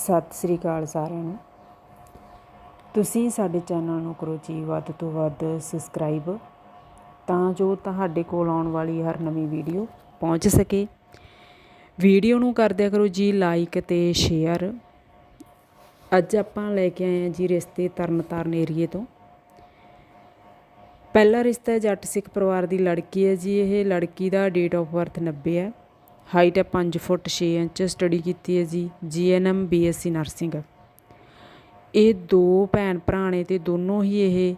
ਸਤਿ ਸ੍ਰੀ ਅਕਾਲ ਸਾਰਿਆਂ ਨੂੰ। ਤੁਸੀਂ ਸਾਡੇ ਚੈਨਲ ਨੂੰ ਕਰੋ ਜੀ ਵੱਧ ਤੋਂ ਵੱਧ ਸਬਸਕ੍ਰਾਈਬ ਤਾਂ ਜੋ ਤੁਹਾਡੇ ਕੋਲ ਆਉਣ ਵਾਲੀ ਹਰ ਨਵੀਂ ਵੀਡੀਓ ਪਹੁੰਚ ਸਕੇ। ਵੀਡੀਓ ਨੂੰ ਕਰ ਦਿਆ ਕਰੋ ਜੀ ਲਾਈਕ ਤੇ ਸ਼ੇਅਰ ਅੱਜ ਆਪਾਂ ਲੈ ਕੇ ਆਏ ਹਾਂ ਜੀ ਰਿਸ਼ਤੇ ਤਰਨਤਾਰਨ ਏਰੀਏ ਤੋਂ। ਪਹਿਲਾ ਰਿਸ਼ਤਾ ਜੱਟ ਸਿੱਖ ਪਰਿਵਾਰ ਦੀ ਲੜਕੀ ਹੈ ਜੀ, ਇਹ ਲੜਕੀ ਦਾ ਡੇਟ ਆਫ ਬਰਥ 90 ਹੈ। ਹਾਈਟ ਹੈ 5 ਫੁੱਟ 6 ਇੰਚ ਸਟੱਡੀ ਕੀਤੀ ਹੈ ਜੀ ਜੀਐਨਐਮ ਬੀਐਸਸੀ ਨਰਸਿੰਗ ਇਹ ਦੋ ਭੈਣ ਭਰਾ ਨੇ ਤੇ ਦੋਨੋਂ ਹੀ ਇਹ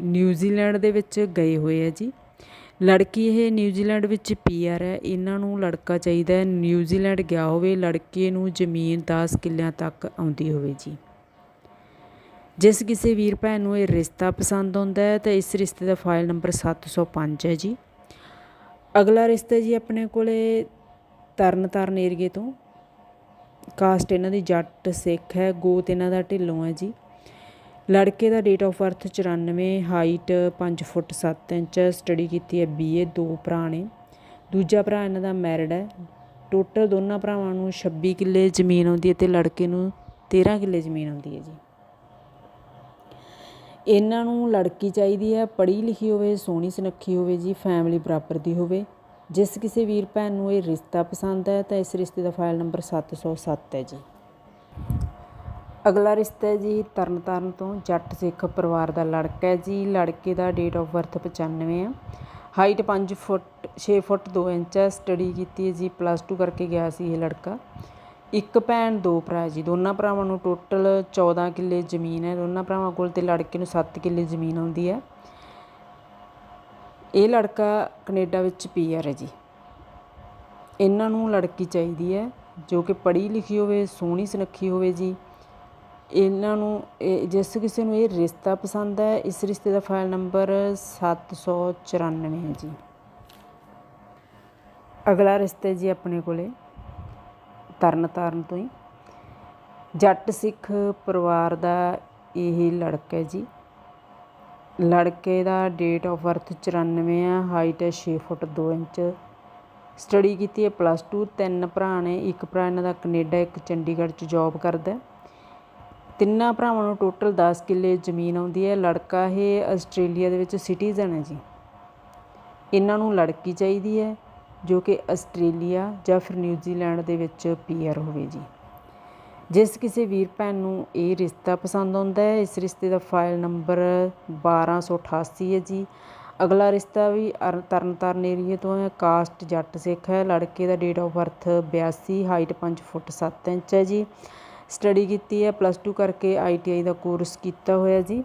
ਨਿਊਜ਼ੀਲੈਂਡ ਦੇ ਵਿੱਚ ਗਏ ਹੋਏ ਆ ਜੀ। ਲੜਕੀ ਇਹ ਨਿਊਜ਼ੀਲੈਂਡ ਵਿੱਚ ਪੀਆਰ ਹੈ। ਇਹਨਾਂ ਨੂੰ ਲੜਕਾ ਚਾਹੀਦਾ ਹੈ। ਨਿਊਜ਼ੀਲੈਂਡ ਗਿਆ ਹੋਵੇ, ਲੜਕੇ ਨੂੰ ਜ਼ਮੀਨ 10 ਕਿੱਲਿਆਂ ਤੱਕ ਆਉਂਦੀ ਹੋਵੇ ਜੀ। ਜਿਸ ਕਿਸੇ ਵੀਰ ਭੈਣ ਨੂੰ ਇਹ ਰਿਸ਼ਤਾ ਪਸੰਦ ਆਉਂਦਾ ਹੈ, ਤਾਂ ਇਸ ਰਿਸ਼ਤੇ ਦਾ ਫਾਈਲ ਨੰਬਰ 705 ਹੈ ਜੀ। ਅਗਲਾ ਰਿਸ਼ਤਾ ਜੀ ਆਪਣੇ ਕੋਲੇ ਤਰਨ ਤਾਰਨ ਏਰੀਏ ਤੋਂ। ਕਾਸਟ ਇਹਨਾਂ ਦੀ ਜੱਟ ਸਿੱਖ ਹੈ, ਗੋਤ ਇਹਨਾਂ ਦਾ ਢਿੱਲੋਂ ਹੈ ਜੀ। ਲੜਕੇ ਦਾ date of birth 94 height 5 foot 7 inch study ਕੀਤੀ ਹੈ ਬੀਏ ਦੋ ਭਰਾ ਨੇ। ਦੂਜਾ ਭਰਾ ਇਹਨਾਂ ਦਾ ਮੈਰਿਡ ਹੈ। ਟੋਟਲ ਦੋਨਾਂ ਭਰਾਵਾਂ ਨੂੰ 26 ਕਿੱਲੇ ਜ਼ਮੀਨ ਆਉਂਦੀ ਹੈ ਤੇ ਲੜਕੇ ਨੂੰ 13 ਕਿੱਲੇ ਜ਼ਮੀਨ ਆਉਂਦੀ ਹੈ ਜੀ। ਇਹਨਾਂ ਨੂੰ ਲੜਕੀ ਚਾਹੀਦੀ ਹੈ, ਪੜ੍ਹੀ ਲਿਖੀ ਹੋਵੇ, ਸੋਹਣੀ ਸੁਨੱਖੀ ਹੋਵੇ ਜੀ ਫੈਮਿਲੀ ਬਰਾਬਰ ਦੀ ਹੋਵੇ। ਜਿਸ ਕਿਸੇ ਵੀਰ ਭੈਣ ਨੂੰ ਇਹ ਰਿਸ਼ਤਾ ਪਸੰਦ ਹੈ, ਤਾਂ ਇਸ ਰਿਸ਼ਤੇ ਦਾ ਫਾਈਲ ਨੰਬਰ 707 ਹੈ ਜੀ। ਅਗਲਾ ਰਿਸ਼ਤਾ ਹੈ ਜੀ ਤਰਨਤਾਰਨ ਤੋਂ, ਜੱਟ ਸਿੱਖ ਪਰਿਵਾਰ ਦਾ ਲੜਕਾ ਹੈ ਜੀ। ਲੜਕੇ ਦਾ ਡੇਟ ਆਫ ਬਰਥ 95 ਹੈ। ਹਾਈਟ 5 ਫੁੱਟ 6 ਫੁੱਟ 2 ਇੰਚ ਹੈ। ਸਟੱਡੀ ਕੀਤੀ ਹੈ ਜੀ ਪਲੱਸ 2 ਕਰਕੇ ਗਿਆ ਸੀ ਇਹ ਲੜਕਾ। ਇੱਕ ਭੈਣ, ਦੋ ਭਰਾ ਜੀ। ਦੋਨਾਂ ਭਰਾਵਾਂ ਨੂੰ ਟੋਟਲ 14 ਕਿੱਲੇ ਜ਼ਮੀਨ ਹੈ। ਦੋਨਾਂ ਭਰਾਵਾਂ ਕੋਲ ਤੇ ਲੜਕੇ ਨੂੰ 7 ਕਿੱਲੇ ਜ਼ਮੀਨ ਆਉਂਦੀ ਹੈ। ਇਹ ਲੜਕਾ ਕੈਨੇਡਾ ਵਿੱਚ ਪੀਆਰ ਹੈ ਜੀ। ਇਹਨਾਂ ਨੂੰ ਲੜਕੀ ਚਾਹੀਦੀ ਹੈ, ਜੋ ਕਿ ਪੜ੍ਹੀ ਲਿਖੀ ਹੋਵੇ, ਸੋਹਣੀ ਸੁਨੱਖੀ ਹੋਵੇ ਜੀ। ਇਹਨਾਂ ਨੂੰ ਇਹ ਜਿਸ ਕਿਸੇ ਨੂੰ ਇਹ ਰਿਸ਼ਤਾ ਪਸੰਦ ਹੈ, ਇਸ ਰਿਸ਼ਤੇ ਦਾ ਫਾਈਲ ਨੰਬਰ 794 ਹੈ ਜੀ। ਅਗਲਾ ਰਿਸ਼ਤਾ ਜੀ ਆਪਣੇ ਕੋਲੇ। ਤਰਨ ਤਾਰਨ ਤੋਂ ਹੀ। ਜੱਟ ਸਿੱਖ ਪਰਿਵਾਰ ਦਾ ਇਹ ਲੜਕਾ ਹੈ ਜੀ। ਲੜਕੇ ਦਾ ਡੇਟ ਆਫ ਬਰਥ 94 ਆ ਹਾਈਟ ਹੈ 6 ਫੁੱਟ 2 ਇੰਚ। ਸਟੱਡੀ ਕੀਤੀ ਹੈ ਪਲੱਸ 2 ਤਿੰਨ ਭਰਾ ਨੇ, ਇੱਕ ਭਰਾ ਇਹਨਾਂ ਦਾ ਕੈਨੇਡਾ, ਇੱਕ ਚੰਡੀਗੜ੍ਹ 'ਚ ਜੌਬ ਕਰਦਾ ਤਿੰਨਾਂ ਭਰਾਵਾਂ ਨੂੰ ਟੋਟਲ 10 ਕਿੱਲੇ ਜ਼ਮੀਨ ਆਉਂਦੀ ਹੈ। ਲੜਕਾ ਇਹ ਆਸਟ੍ਰੇਲੀਆ ਦੇ ਵਿੱਚ ਸਿਟੀਜ਼ਨ ਹੈ ਜੀ। ਇਹਨਾਂ ਨੂੰ ਲੜਕੀ ਚਾਹੀਦੀ ਹੈ। ਜੋ ਕਿ ਆਸਟ੍ਰੇਲੀਆ ਜਾਂ ਫਿਰ ਨਿਊਜ਼ੀਲੈਂਡ ਦੇ ਵਿੱਚ ਪੀਆਰ ਹੋਵੇ ਜੀ। ਜਿਸ ਕਿਸੇ ਵੀਰ ਭੈਣ ਨੂੰ ਇਹ ਰਿਸ਼ਤਾ ਪਸੰਦ ਆਉਂਦਾ ਹੈ, ਇਸ ਰਿਸ਼ਤੇ ਦਾ ਫਾਈਲ ਨੰਬਰ 1288 ਹੈ ਜੀ। ਅਗਲਾ ਰਿਸ਼ਤਾ ਵੀ ਤਰਨ ਤਾਰਨ ਏਰੀਏ ਤੋਂ ਹੈ। ਕਾਸਟ ਜੱਟ ਸਿੱਖ ਹੈ। ਲੜਕੇ ਦਾ date of birth 82 height 5 foot 7 inch ਹੈ ਜੀ। ਸਟੱਡੀ ਕੀਤੀ ਹੈ ਪਲੱਸ 2 ਕਰਕੇ ਆਈਟੀਆਈ ਦਾ ਕੋਰਸ ਕੀਤਾ ਹੋਇਆ ਜੀ।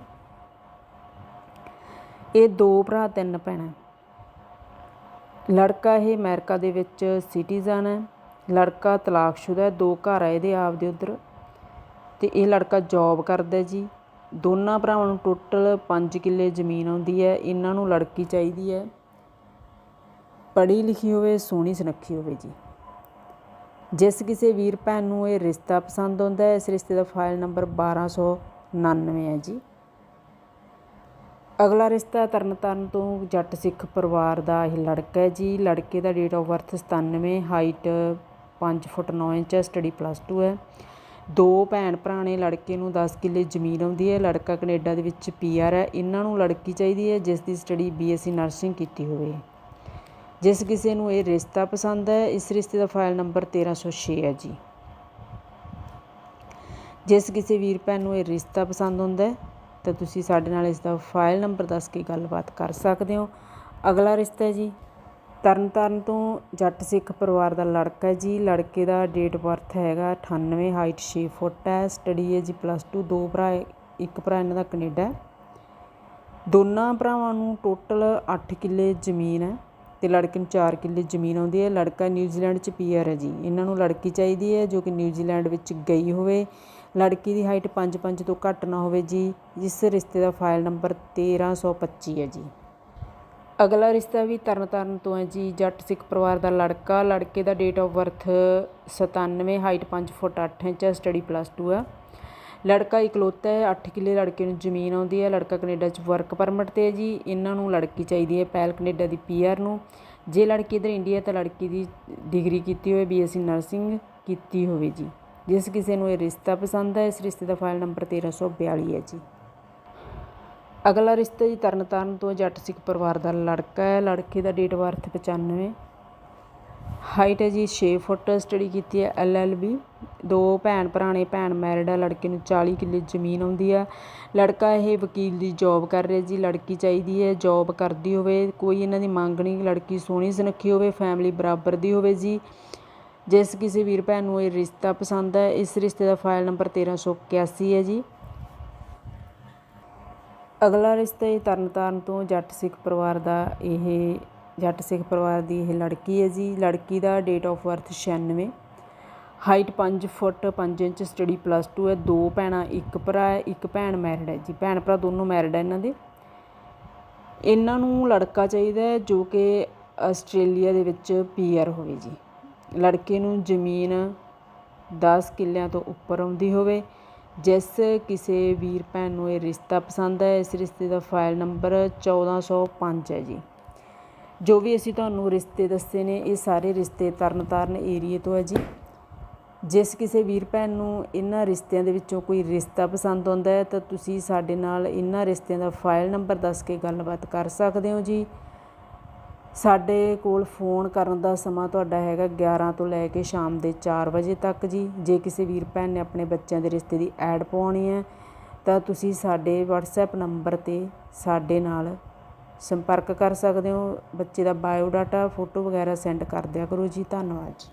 ਇਹ ਦੋ ਭਰਾ, ਤਿੰਨ ਭੈਣਾਂ। ਲੜਕਾ ਇਹ ਅਮਰੀਕਾ ਦੇ ਵਿੱਚ ਸਿਟੀਜ਼ਨ ਹੈ। ਲੜਕਾ ਤਲਾਕਸ਼ੁਦਾ ਦੋ ਘਰ ਆ ਇਹਦੇ ਆਪਦੇ ਉੱਧਰ। ਅਤੇ ਇਹ ਲੜਕਾ ਜੋਬ ਕਰਦਾ ਜੀ। ਦੋਨਾਂ ਭਰਾਵਾਂ ਨੂੰ ਟੋਟਲ ਪੰਜ ਕਿੱਲੇ ਜ਼ਮੀਨ ਆਉਂਦੀ ਹੈ। ਇਹਨਾਂ ਨੂੰ ਲੜਕੀ ਚਾਹੀਦੀ ਹੈ। ਪੜ੍ਹੀ ਲਿਖੀ ਹੋਵੇ, ਸੋਹਣੀ ਸੁਨੱਖੀ ਹੋਵੇ ਜੀ। ਜਿਸ ਕਿਸੇ ਵੀਰ ਭੈਣ ਨੂੰ ਇਹ ਰਿਸ਼ਤਾ ਪਸੰਦ ਆਉਂਦਾ ਹੈ, ਇਸ ਰਿਸ਼ਤੇ ਦਾ ਫਾਈਲ ਨੰਬਰ 1299 ਹੈ ਜੀ। ਅਗਲਾ ਰਿਸ਼ਤਾ ਤਰਨਤਾਰਨ ਤੋਂ ਜੱਟ ਸਿੱਖ ਪਰਿਵਾਰ ਦਾ ਇਹ ਲੜਕਾ ਹੈ ਜੀ। ਲੜਕੇ ਦਾ date of birth 97 height 5 foot 9 inch ਹੈ ਸਟੱਡੀ ਪਲੱਸ 2 ਹੈ। ਦੋ ਭੈਣ ਭਰਾ ਨੇ ਲੜਕੇ ਨੂੰ 10 ਕਿੱਲੇ ਜ਼ਮੀਨ ਆਉਂਦੀ ਹੈ। ਲੜਕਾ ਕੈਨੇਡਾ ਦੇ ਵਿੱਚ ਪੀਆਰ ਹੈ। ਇਹਨਾਂ ਨੂੰ ਲੜਕੀ ਚਾਹੀਦੀ ਹੈ, ਜਿਸ ਦੀ ਸਟੱਡੀ ਬੀਐਸਸੀ ਨਰਸਿੰਗ ਕੀਤੀ ਹੋਵੇ। ਜਿਸ ਕਿਸੇ ਨੂੰ ਇਹ ਰਿਸ਼ਤਾ ਪਸੰਦ ਹੈ, ਇਸ ਰਿਸ਼ਤੇ ਦਾ ਫਾਈਲ ਨੰਬਰ 1306 ਹੈ ਜੀ। ਜਿਸ ਕਿਸੇ ਵੀਰ ਭੈਣ ਨੂੰ ਇਹ ਰਿਸ਼ਤਾ ਪਸੰਦ ਹੁੰਦਾ ਹੈ ਤਾਂ ਤੁਸੀਂ ਸਾਡੇ ਨਾਲ ਇਸ ਦਾ ਫਾਈਲ ਨੰਬਰ ਦੱਸ ਕੇ ਗੱਲਬਾਤ ਕਰ ਸਕਦੇ ਹੋ। ਅਗਲਾ ਰਿਸ਼ਤਾ ਹੈ ਜੀ, ਤਰਨਤਾਰਨ ਤੋਂ ਜੱਟ ਸਿੱਖ ਪਰਿਵਾਰ ਦਾ ਲੜਕਾ ਹੈ ਜੀ। ਲੜਕੇ ਦਾ ਡੇਟ ਬਰਥ ਹੈਗਾ 98 ਹਾਈਟ 6 ਫੁੱਟ ਹੈ। ਸਟੱਡੀ ਹੈ ਜੀ ਪਲੱਸ 2 ਦੋ ਭਰਾ ਇੱਕ ਭਰਾ ਇਹਨਾਂ ਦਾ ਕੈਨੇਡਾ ਹੈ। ਦੋਨਾਂ ਭਰਾਵਾਂ ਨੂੰ ਟੋਟਲ 8 ਕਿੱਲੇ ਜ਼ਮੀਨ ਹੈ ਤੇ ਲੜਕੇ ਨੂੰ 4 ਕਿੱਲੇ ਜ਼ਮੀਨ ਆਉਂਦੀ ਹੈ। ਲੜਕਾ ਨਿਊਜ਼ੀਲੈਂਡ 'ਚ ਪੀਆਰ ਹੈ ਜੀ। ਇਹਨਾਂ ਨੂੰ ਲੜਕੀ ਚਾਹੀਦੀ ਹੈ ਜੋ ਕਿ ਨਿਊਜ਼ੀਲੈਂਡ ਵਿੱਚ ਗਈ ਹੋਵੇ। ਲੜਕੀ ਦੀ ਹਾਈਟ 5-5 ਤੋਂ ਘੱਟ ਨਾ ਹੋਵੇ ਜੀ, ਜਿਸ ਰਿਸ਼ਤੇ ਦਾ ਫਾਈਲ ਨੰਬਰ 1325 ਹੈ ਜੀ। ਅਗਲਾ ਰਿਸ਼ਤਾ ਵੀ ਤਰਨਤਾਰਨ ਤੋਂ ਹੈ ਜੀ, ਜੱਟ ਸਿੱਖ ਪਰਿਵਾਰ ਦਾ ਲੜਕਾ, ਲੜਕੇ ਦਾ date of birth 97 height 5 foot 8 inch ਹੈ ਸਟੱਡੀ ਪਲੱਸ 2 ਹੈ। ਲੜਕਾ ਇਕਲੌਤਾ ਹੈ 8 ਕਿੱਲੇ ਲੜਕੇ ਨੂੰ ਜ਼ਮੀਨ ਆਉਂਦੀ ਹੈ, ਲੜਕਾ ਕੈਨੇਡਾ 'ਚ ਵਰਕ ਪਰਮਿਟ ਤੇ ਹੈ ਜੀ, ਇਹਨਾਂ ਨੂੰ ਲੜਕੀ ਚਾਹੀਦੀ ਹੈ, ਪਹਿਲ ਕੈਨੇਡਾ ਦੀ ਪੀਆਰ ਨੂੰ। ਜੇ ਲੜਕੀ ਇਧਰ ਇੰਡੀਆ ਤਾਂ ਲੜਕੀ ਦੀ ਡਿਗਰੀ ਕੀਤੀ ਹੋਵੇ ਬੀਐਸਸੀ ਨਰਸਿੰਗ ਕੀਤੀ ਹੋਵੇ ਜੀ। ਜਿਸ ਕਿਸੇ ਨੂੰ ਇਹ ਰਿਸ਼ਤਾ ਪਸੰਦ ਹੈ, ਇਸ ਰਿਸ਼ਤੇ ਦਾ ਫਾਈਲ ਨੰਬਰ 1342 ਹੈ ਜੀ। ਅਗਲਾ ਰਿਸ਼ਤਾ ਜੀ ਤਰਨਤਾਰਨ ਤੋਂ ਜੱਟ ਸਿੱਖ ਪਰਿਵਾਰ ਦਾ ਲੜਕਾ ਹੈ, ਲੜਕੇ ਦਾ ਡੇਟ ਬਰਥ 95 ਹਾਈਟ ਹੈ ਜੀ 6 ਫੁੱਟ ਸਟੱਡੀ ਕੀਤੀ ਹੈ ਐਲਐਲਬੀ ਦੋ ਭੈਣ ਭਰਾਣੇ ਭੈਣ ਮੈਰਿਡ ਹੈ ਲੜਕੇ ਨੂੰ 40 ਕਿੱਲੇ ਜ਼ਮੀਨ ਆਉਂਦੀ ਆ। ਲੜਕਾ ਇਹ ਵਕੀਲ ਦੀ ਜੌਬ ਕਰ ਰਿਹਾ ਜੀ, ਲੜਕੀ ਚਾਹੀਦੀ ਹੈ ਜੌਬ ਕਰਦੀ ਹੋਵੇ, ਕੋਈ ਇਹਨਾਂ ਦੀ ਮੰਗ ਨਹੀਂ ਲੜਕੀ ਸੋਹਣੀ ਸੁਨੱਖੀ ਹੋਵੇ ਫੈਮਿਲੀ ਬਰਾਬਰ ਦੀ ਹੋਵੇ ਜੀ। ਜਿਸ ਕਿਸੇ ਵੀਰ ਭੈਣ ਨੂੰ ਇਹ ਰਿਸ਼ਤਾ ਪਸੰਦ ਹੈ, ਇਸ ਰਿਸ਼ਤੇ ਦਾ ਫਾਈਲ ਨੰਬਰ 1381 ਹੈ ਜੀ। ਅਗਲਾ ਰਿਸ਼ਤਾ ਇਹ ਤਰਨਤਾਰਨ ਤੋਂ ਜੱਟ ਸਿੱਖ ਪਰਿਵਾਰ ਦਾ ਇਹ, ਜੱਟ ਸਿੱਖ ਪਰਿਵਾਰ ਦੀ ਇਹ ਲੜਕੀ ਹੈ ਜੀ। ਲੜਕੀ ਦਾ date of birth 96 height 5 foot 5 inch study plus 2 ਹੈ। ਦੋ ਭੈਣਾਂ, ਇੱਕ ਭਰਾ ਹੈ, ਇੱਕ ਭੈਣ ਮੈਰਿਡ ਹੈ ਜੀ। ਭੈਣ ਭਰਾ ਦੋਨੋਂ ਮੈਰਿਡ ਹੈ ਇਹਨਾਂ ਦੇ। ਇਹਨਾਂ ਨੂੰ ਲੜਕਾ ਚਾਹੀਦਾ ਹੈ ਜੋ ਕਿ ਆਸਟ੍ਰੇਲੀਆ ਦੇ ਵਿੱਚ ਪੀਆਰ ਹੋਵੇ ਜੀ। ਲੜਕੇ ਨੂੰ ਜ਼ਮੀਨ 10 ਕਿੱਲਿਆਂ ਤੋਂ ਉੱਪਰ ਆਉਂਦੀ ਹੋਵੇ। ਜਿਸ ਕਿਸੇ ਵੀਰ ਭੈਣ ਨੂੰ ਇਹ ਰਿਸ਼ਤਾ ਪਸੰਦ ਹੈ, ਇਸ ਰਿਸ਼ਤੇ ਦਾ ਫਾਈਲ ਨੰਬਰ 1405 ਹੈ ਜੀ। ਜੋ ਵੀ ਅਸੀਂ ਤੁਹਾਨੂੰ ਰਿਸ਼ਤੇ ਦੱਸੇ ਨੇ, ਇਹ ਸਾਰੇ ਰਿਸ਼ਤੇ ਤਰਨਤਾਰਨ ਏਰੀਏ ਤੋਂ ਹੈ ਜੀ। ਜਿਸ ਕਿਸੇ ਵੀਰ ਭੈਣ ਨੂੰ ਇਹਨਾਂ ਰਿਸ਼ਤਿਆਂ ਦੇ ਵਿੱਚੋਂ ਕੋਈ ਰਿਸ਼ਤਾ ਪਸੰਦ ਆਉਂਦਾ ਹੈ, ਤਾਂ ਤੁਸੀਂ ਸਾਡੇ ਨਾਲ ਇਹਨਾਂ ਰਿਸ਼ਤਿਆਂ ਦਾ ਫਾਈਲ ਨੰਬਰ ਦੱਸ ਕੇ ਗੱਲਬਾਤ ਕਰ ਸਕਦੇ ਹੋ ਜੀ। ਸਾਡੇ ਕੋਲ ਫੋਨ ਕਰਨ ਦਾ ਸਮਾਂ ਤੁਹਾਡਾ ਹੈਗਾ 11 ਤੋਂ ਲੈ ਕੇ ਸ਼ਾਮ ਦੇ 4 ਵਜੇ ਤੱਕ ਜੀ। ਜੇ ਕਿਸੇ ਵੀਰ ਭੈਣ ਨੇ ਆਪਣੇ ਬੱਚਿਆਂ ਦੇ ਰਿਸ਼ਤੇ ਦੀ ਐਡ ਪਾਉਣੀ ਹੈ, ਤਾਂ ਤੁਸੀਂ ਸਾਡੇ WhatsApp ਨੰਬਰ ਤੇ ਸਾਡੇ ਨਾਲ ਸੰਪਰਕ ਕਰ ਸਕਦੇ ਹੋ। ਬੱਚੇ ਦਾ ਬਾਇਓਡਾਟਾ, ਫੋਟੋ ਵਗੈਰਾ ਸੈਂਡ ਕਰ ਦਿਆ ਕਰੋ ਜੀ। ਧੰਨਵਾਦ ਜੀ।